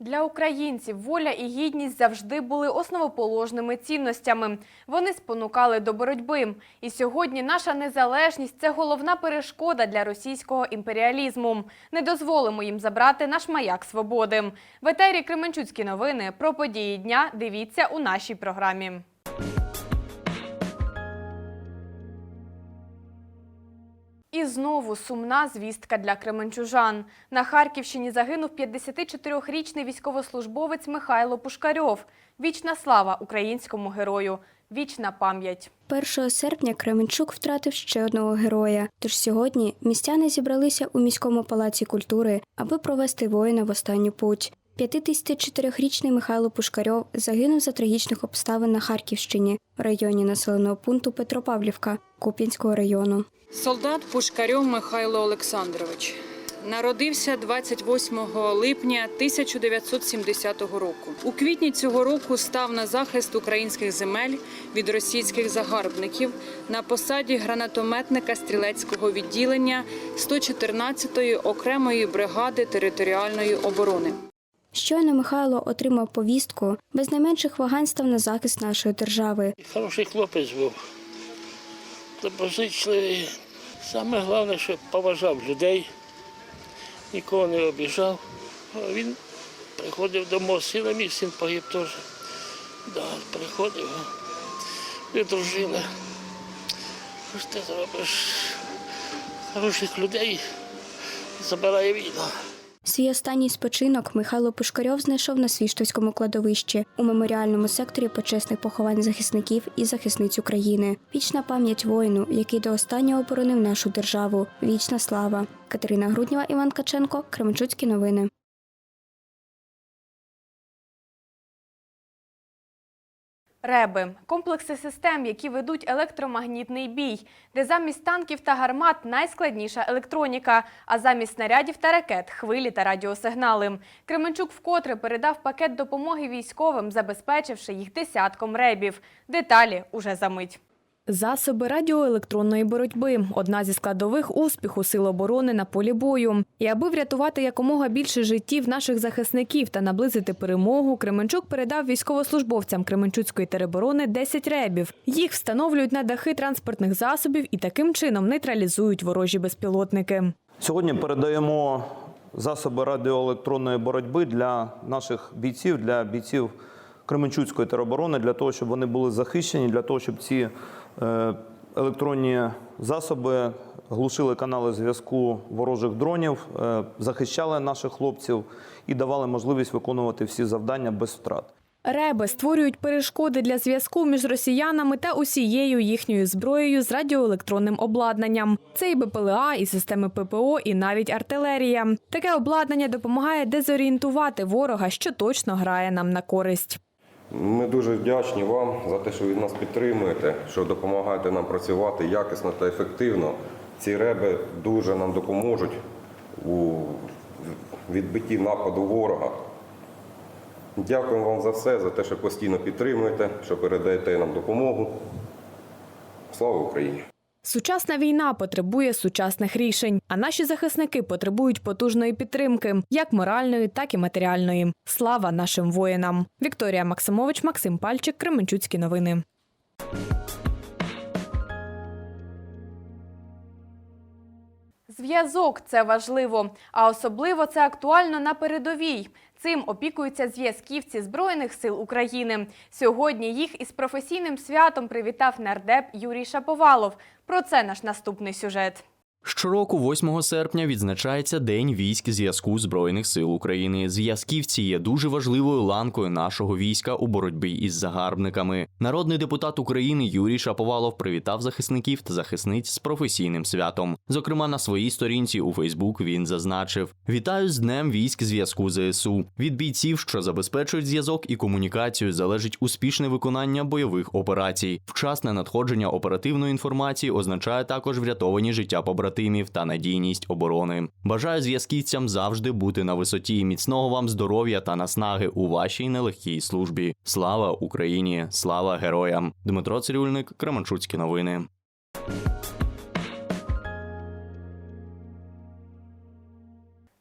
Для українців воля і гідність завжди були основоположними цінностями. Вони спонукали до боротьби. І сьогодні наша незалежність це головна перешкода для російського імперіалізму. Не дозволимо їм забрати наш маяк свободи. В етері Кременчуцькі новини про події дня дивіться у нашій програмі. Знову сумна звістка для кременчужан. На Харківщині загинув 54-річний військовослужбовець Михайло Пушкарьов. Вічна слава українському герою. Вічна пам'ять. 1 серпня Кременчук втратив ще одного героя. Тож сьогодні містяни зібралися у міському палаці культури, аби провести воїна в останню путь. 54-річний Михайло Пушкарьов загинув за трагічних обставин на Харківщині в районі населеного пункту Петропавлівка Куп'янського району. Солдат Пушкарьов Михайло Олександрович народився 28 липня 1970 року. У квітні цього року став на захист українських земель від російських загарбників на посаді гранатометника стрілецького відділення 114-ї окремої бригади територіальної оборони. Щойно Михайло отримав повістку, без найменших вагань став на захист нашої держави. Хороший хлопець був. Доброзичливий. Саме головне, що поважав людей, нікого не обіжав. Він приходив до мосту, на мій син погиб теж. Да, приходив. Ми дружили. Що ти зробиш? Хороших людей забирає війна. Свій останній спочинок Михайло Пушкарьов знайшов на Свіштовському кладовищі у меморіальному секторі почесних поховань захисників і захисниць України. Вічна пам'ять воїну, який до останнього боронив нашу державу. Вічна слава. Катерина Груднєва, Іван Каченко, Кременчуцькі новини. Реби комплекси систем, які ведуть електромагнітний бій, де замість танків та гармат найскладніша електроніка, а замість снарядів та ракет хвилі та радіосигнали. Кременчук вкотре передав пакет допомоги військовим, забезпечивши їх десятком ребів. Деталі уже за мить. Засоби радіоелектронної боротьби одна зі складових успіху сил оборони на полі бою. І аби врятувати якомога більше життів наших захисників та наблизити перемогу, Кременчук передав військовослужбовцям Кременчуцької тероборони 10 ребів. Їх встановлюють на дахи транспортних засобів і таким чином нейтралізують ворожі безпілотники. Сьогодні передаємо засоби радіоелектронної боротьби для наших бійців, для бійців Кременчуцької тероборони, для того, щоб вони були захищені, для того, щоб ці електронні засоби глушили канали зв'язку ворожих дронів, е, захищали наших хлопців і давали можливість виконувати всі завдання без втрат. Реби створюють перешкоди для зв'язку між росіянами та усією їхньою зброєю з радіоелектронним обладнанням. Це і БПЛА, і системи ППО, і навіть артилерія. Таке обладнання допомагає дезорієнтувати ворога, що точно грає нам на користь. Ми дуже вдячні вам за те, що ви нас підтримуєте, що допомагаєте нам працювати якісно та ефективно. Ці реби дуже нам допоможуть у відбитті нападу ворога. Дякуємо вам за все, за те, що постійно підтримуєте, що передаєте нам допомогу. Слава Україні! Сучасна війна потребує сучасних рішень, а наші захисники потребують потужної підтримки, як моральної, так і матеріальної. Слава нашим воїнам! Вікторія Максимович, Максим Пальчик, Кременчуцькі новини. Зв'язок це важливо, а особливо це актуально на передовій. Цим опікуються зв'язківці Збройних сил України. Сьогодні їх із професійним святом привітав нардеп Юрій Шаповалов. Про це наш наступний сюжет. Щороку, 8 серпня, відзначається День військ зв'язку Збройних сил України. Зв'язківці є дуже важливою ланкою нашого війська у боротьбі із загарбниками. Народний депутат України Юрій Шаповалов привітав захисників та захисниць з професійним святом. Зокрема, на своїй сторінці у Фейсбук він зазначив: Вітаю з Днем військ зв'язку ЗСУ. Від бійців, що забезпечують зв'язок і комунікацію, залежить успішне виконання бойових операцій. Вчасне надходження оперативної інформації означає також врятовані життя побратимів та надійність оборони. Бажаю зв'язківцям завжди бути на висоті. Міцного вам здоров'я та наснаги у вашій нелегкій службі. Слава Україні! Слава героям! Дмитро Цирюльник, Кременчуцькі новини.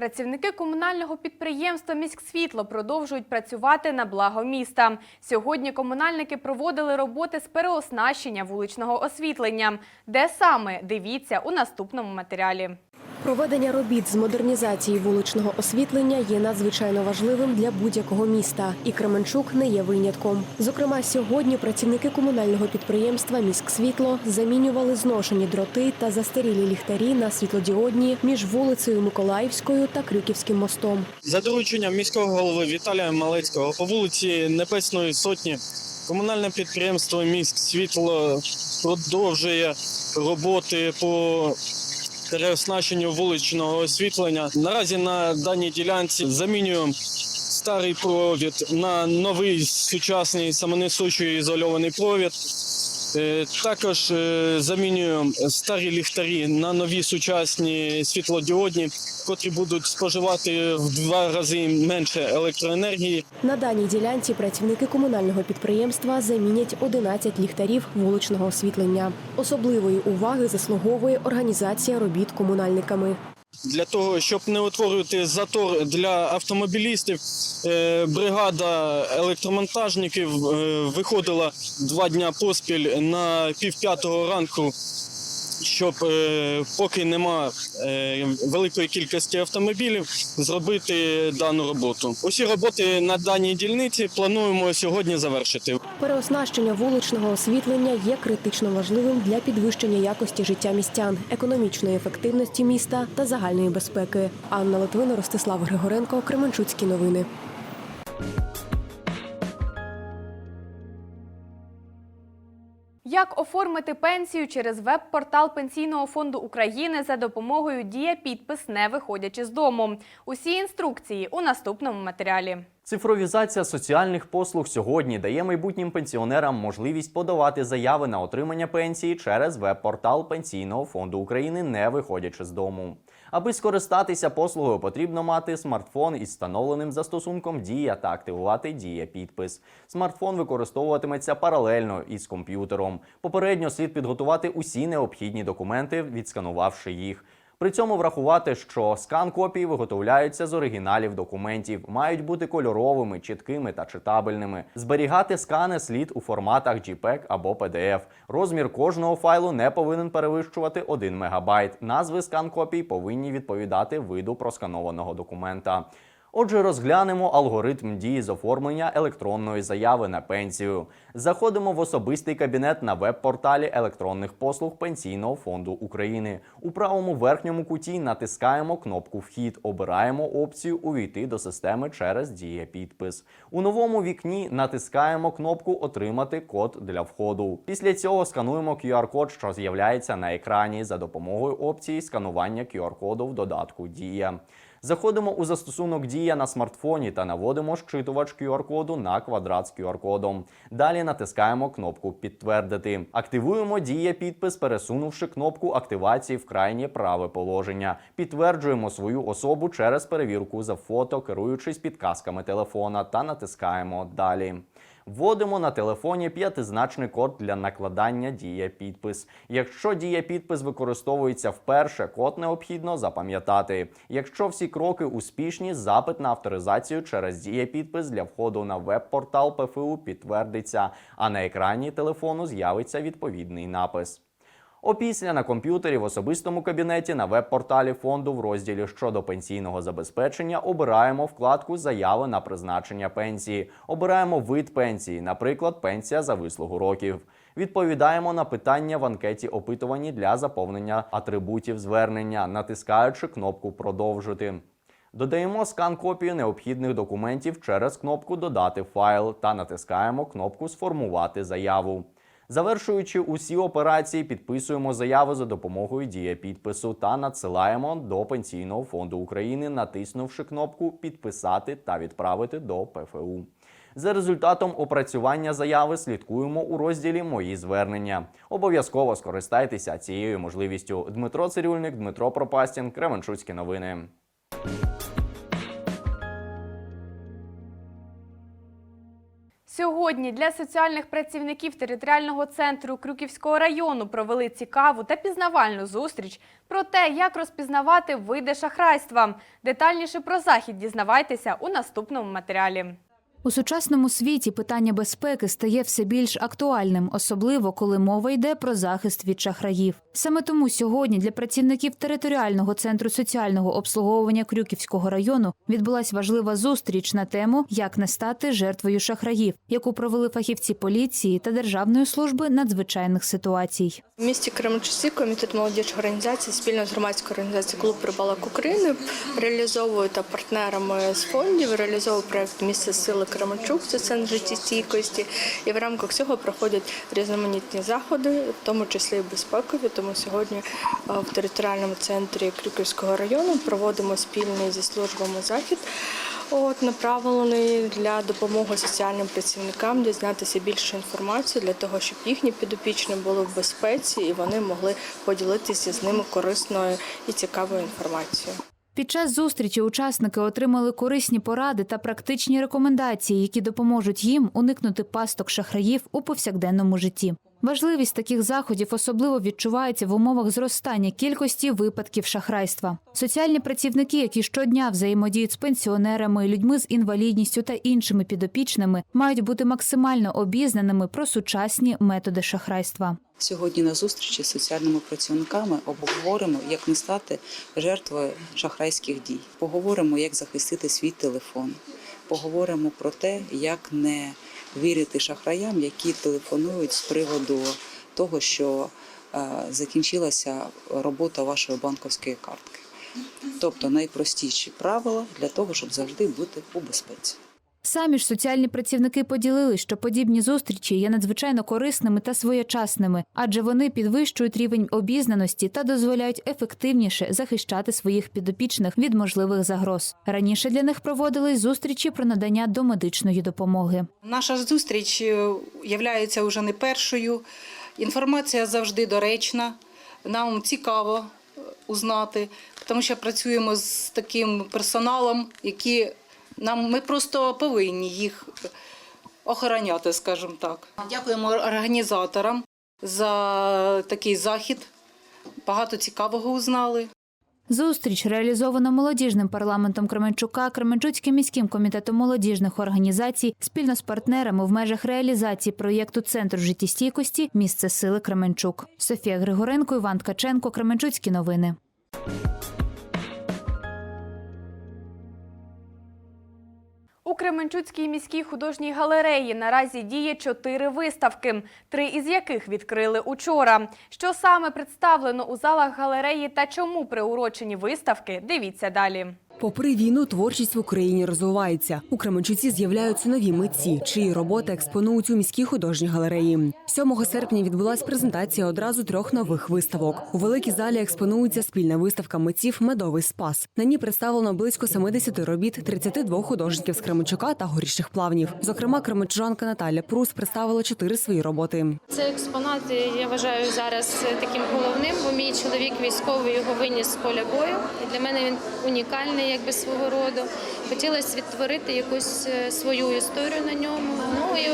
Працівники комунального підприємства «Міськсвітло» продовжують працювати на благо міста. Сьогодні комунальники проводили роботи з переоснащення вуличного освітлення. Де саме? Дивіться у наступному матеріалі. Проведення робіт з модернізації вуличного освітлення є надзвичайно важливим для будь-якого міста, і Кременчук не є винятком. Зокрема, сьогодні працівники комунального підприємства «Міськсвітло» замінювали зношені дроти та застарілі ліхтарі на світлодіодні між вулицею Миколаївською та Крюківським мостом. За дорученням міського голови Віталія Малецького по вулиці Небесної Сотні комунальне підприємство Міськ Світло продовжує роботи по переоснащенню вуличного освітлення. Наразі на даній ділянці замінюємо старий провід на новий сучасний самонесучий ізольований провід. Е, Також е, замінюємо старі ліхтарі на нові сучасні світлодіодні, котрі будуть споживати в два рази менше електроенергії. На даній ділянці працівники комунального підприємства замінять 11 ліхтарів вуличного освітлення. Особливої уваги заслуговує організація робіт комунальниками. Для того щоб не утворювати затор для автомобілістів, е, бригада електромонтажників е, виходила два дні поспіль на півп'ятого ранку. Щоб е, поки нема е, великої кількості автомобілів, зробити дану роботу. Усі роботи на даній дільниці плануємо сьогодні завершити. Переоснащення вуличного освітлення є критично важливим для підвищення якості життя містян, економічної ефективності міста та загальної безпеки. Анна Литвина, Ростислав Григоренко, Кременчуцькі новини. Як оформити пенсію через веб-портал Пенсійного фонду України за допомогою «Дія підпис, не виходячи з дому. Усі інструкції у наступному матеріалі. Цифровізація соціальних послуг сьогодні дає майбутнім пенсіонерам можливість подавати заяви на отримання пенсії через веб-портал Пенсійного фонду України, не виходячи з дому. Аби скористатися послугою, потрібно мати смартфон із встановленим застосунком Дія та активувати Дія підпис. Смартфон використовуватиметься паралельно із комп'ютером. Попередньо слід підготувати усі необхідні документи, відсканувавши їх. При цьому врахувати, що скан копії виготовляються з оригіналів документів, мають бути кольоровими, чіткими та читабельними. Зберігати скани слід у форматах JPEG або PDF. Розмір кожного файлу не повинен перевищувати 1 МБ. Назви скан копій повинні відповідати виду просканованого документа. Отже, розглянемо алгоритм дії з оформлення електронної заяви на пенсію. Заходимо в особистий кабінет на веб-порталі електронних послуг Пенсійного фонду України. У правому верхньому куті натискаємо кнопку Вхід, обираємо опцію Увійти до системи через дія підпис. У новому вікні натискаємо кнопку Отримати код для входу. Після цього скануємо QR-код, що з'являється на екрані за допомогою опції сканування QR-коду в додатку Дія. Заходимо у застосунок Дія на смартфоні та наводимо щитувач QR-коду на квадрат з QR-кодом. Далі натискаємо кнопку Підтвердити. Активуємо Дія підпис, пересунувши кнопку активації в крайнє праве положення. Підтверджуємо свою особу через перевірку за фото, керуючись підказками телефона, та натискаємо Далі. Вводимо на телефоні п'ятизначний код для накладання дія підпис. Якщо дія підпис використовується вперше, код необхідно запам'ятати. Якщо всі кроки успішні, запит на авторизацію через дія підпис для входу на веб-портал ПФУ підтвердиться, а на екрані телефону з'явиться відповідний напис. Опісля на комп'ютері в особистому кабінеті на веб-порталі фонду в розділі щодо пенсійного забезпечення обираємо вкладку Заяви на призначення пенсії. Обираємо вид пенсії, наприклад, пенсія за вислугу років. Відповідаємо на питання в анкеті опитувані для заповнення атрибутів звернення, натискаючи кнопку Продовжити. Додаємо скан копію необхідних документів через кнопку Додати файл та натискаємо кнопку Сформувати заяву. Завершуючи усі операції, підписуємо заяву за допомогою дія підпису та надсилаємо до Пенсійного фонду України, натиснувши кнопку Підписати та відправити до ПФУ. За результатом опрацювання заяви слідкуємо у розділі Мої звернення. Обов'язково скористайтеся цією можливістю. Дмитро Цирюльник, Дмитро Пропастін, Кременчуцькі новини. Сьогодні для соціальних працівників територіального центру Крюківського району провели цікаву та пізнавальну зустріч про те, як розпізнавати види шахрайства. Детальніше про захід дізнавайтеся у наступному матеріалі. У сучасному світі питання безпеки стає все більш актуальним, особливо коли мова йде про захист від шахраїв. Саме тому сьогодні для працівників територіального центру соціального обслуговування Крюківського району відбулася важлива зустріч на тему Як не стати жертвою шахраїв, яку провели фахівці поліції та Державної служби надзвичайних ситуацій. У місті Кременчуці комітет молодіжних організацій спільно з громадською організацією Клуб Рибалок України реалізовує та партнерами з фондів реалізовує проект Місце сили Кременчук, це центр життєстійкості. І в рамках цього проходять різноманітні заходи, в тому числі і безпекові. Тому сьогодні е, в територіальному центрі Крюківського району проводимо спільний зі службами захід. От направлений для допомоги соціальним працівникам дізнатися більше інформації для того, щоб їхні підопічні були в безпеці і вони могли поділитися з ними корисною і цікавою інформацією. Під час зустрічі учасники отримали корисні поради та практичні рекомендації, які допоможуть їм уникнути пасток шахраїв у повсякденному житті. Важливість таких заходів особливо відчувається в умовах зростання кількості випадків шахрайства. Соціальні працівники, які щодня взаємодіють з пенсіонерами, людьми з інвалідністю та іншими підопічними, мають бути максимально обізнаними про сучасні методи шахрайства. Сьогодні на зустрічі з соціальними працівниками обговоримо, як не стати жертвою шахрайських дій. Поговоримо, як захистити свій телефон. Поговоримо про те, як не вірити шахраям, які телефонують з приводу того, що е, закінчилася робота вашої банковської картки. Тобто найпростіші правила для того, щоб завжди бути у безпеці. Самі ж соціальні працівники поділились, що подібні зустрічі є надзвичайно корисними та своєчасними, адже вони підвищують рівень обізнаності та дозволяють ефективніше захищати своїх підопічних від можливих загроз. Раніше для них проводились зустрічі про надання домедичної допомоги. Наша зустріч є вже не першою. Інформація завжди доречна. Нам цікаво е, узнати, тому що працюємо з таким персоналом, які нам ми просто повинні їх охороняти, скажімо так. Дякуємо організаторам за такий захід. Багато цікавого узнали. Зустріч реалізована молодіжним парламентом Кременчука, Кременчуцьким міським комітетом молодіжних організацій спільно з партнерами в межах реалізації проєкту Центру життєстійкості Місце сили Кременчук. Софія Григоренко, Іван Ткаченко, Кременчуцькі новини. У Кременчуцькій міській художній галереї наразі діє чотири виставки, три із яких відкрили учора. Що саме представлено у залах галереї та чому приурочені виставки, дивіться далі. Попри війну, творчість в Україні розвивається. У Кременчуці з'являються нові митці, чиї роботи експонують у міській художній галереї. 7 серпня відбулася презентація одразу трьох нових виставок. У великій залі експонується спільна виставка митців Медовий спас. На ній представлено близько 70 робіт 32 художників з Кременчука та горішніх плавнів. Зокрема, кременчужанка Наталя Прус представила чотири свої роботи. Це експонат, я вважаю зараз таким головним, бо мій чоловік військовий його виніс з поля бою. Для мене він унікальний, якби свого роду. Хотілося відтворити якусь е, свою історію на ньому. Ну і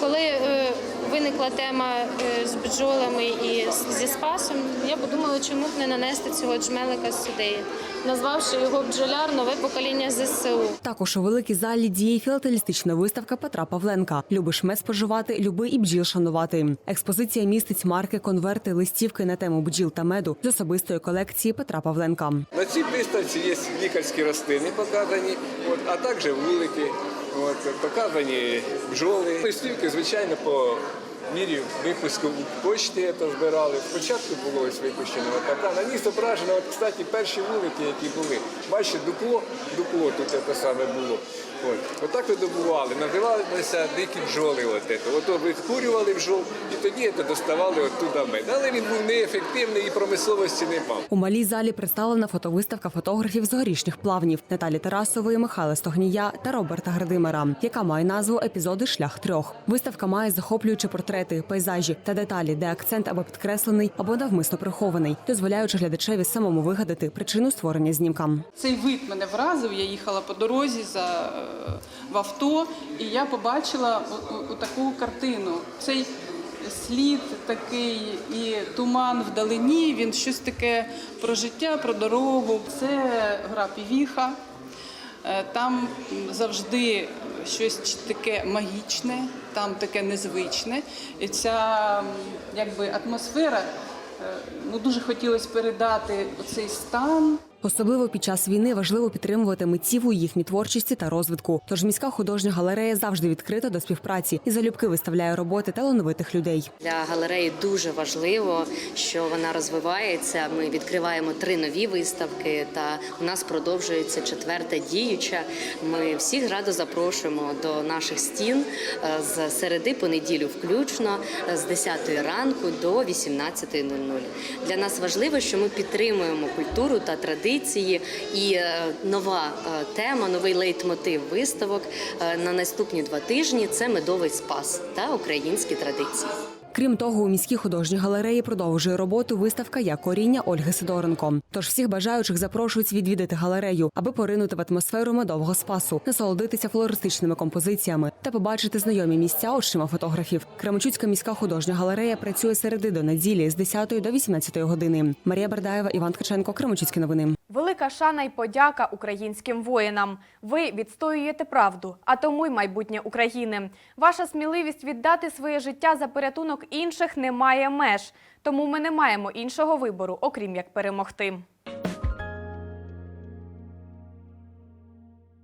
коли е, виникла тема е, з бджолами і зі спасом, я подумала, чому б не нанести цього джмелика сюди, назвавши його бджоляр нове покоління ЗСУ. Також у великій залі діє філателістична виставка Петра Павленка. Любиш мед споживати, люби і бджіл шанувати. Експозиція містить марки, конверти, листівки на тему бджіл та меду з особистої колекції Петра Павленка. На цій виставці є лікарські рослини показані, а також вулики, от, показані бджоли. Листівки, звичайно, по мірі випуску почти це збирали. Спочатку було ось випущено така. На них зображено, от, кстати, перші вулики, які були. Бачите, дупло, дупло тут це саме було. От. Отак видобували, називалися дикі бджоли. От, це. от викурювали бджол і тоді це доставали оттуда мед. Але він був неефективний і промисловості не мав. У малій залі представлена фотовиставка фотографів з горішніх плавнів Наталі Тарасової, Михайла Стогнія та Роберта Градимера, яка має назву Епізоди Шлях трьох. Виставка має захоплюючі портрети портрети, пейзажі та деталі, де акцент або підкреслений, або навмисно прихований, дозволяючи глядачеві самому вигадати причину створення знімка. Цей вид мене вразив. Я їхала по дорозі за, в авто, і я побачила о- таку картину. Цей слід такий і туман вдалині. Він щось таке про життя, про дорогу. Це гра Півіха. Е, Там завжди щось таке магічне, там таке незвичне. І ця якби атмосфера е, ну дуже хотілося передати оцей стан. Особливо під час війни важливо підтримувати митців у їхній творчості та розвитку. Тож міська художня галерея завжди відкрита до співпраці і залюбки виставляє роботи талановитих людей. Для галереї дуже важливо, що вона розвивається. Ми відкриваємо три нові виставки, та у нас продовжується четверта діюча. Ми всіх радо запрошуємо до наших стін е, з середи понеділю, включно е, з 10 ранку до 18.00. Для нас важливо, що ми підтримуємо культуру та традиції. І е, нова е, тема, новий лейтмотив виставок е, на наступні два тижні це медовий спас та українські традиції. Крім того, у міській художній галереї продовжує роботу виставка як коріння Ольги Сидоренко. Тож всіх бажаючих запрошують відвідати галерею, аби поринути в атмосферу медового спасу, насолодитися флористичними композиціями та побачити знайомі місця очима фотографів. Кременчуцька міська художня галерея працює середи до неділі з 10 до 18 години. Марія Бердаєва, Іван Ткаченко, Кременчуцькі новини. Велика шана й подяка українським воїнам. Ви відстоюєте правду, а тому й майбутнє України. Ваша сміливість віддати своє життя за порятунок інших не має меж. Тому ми не маємо іншого вибору, окрім як перемогти.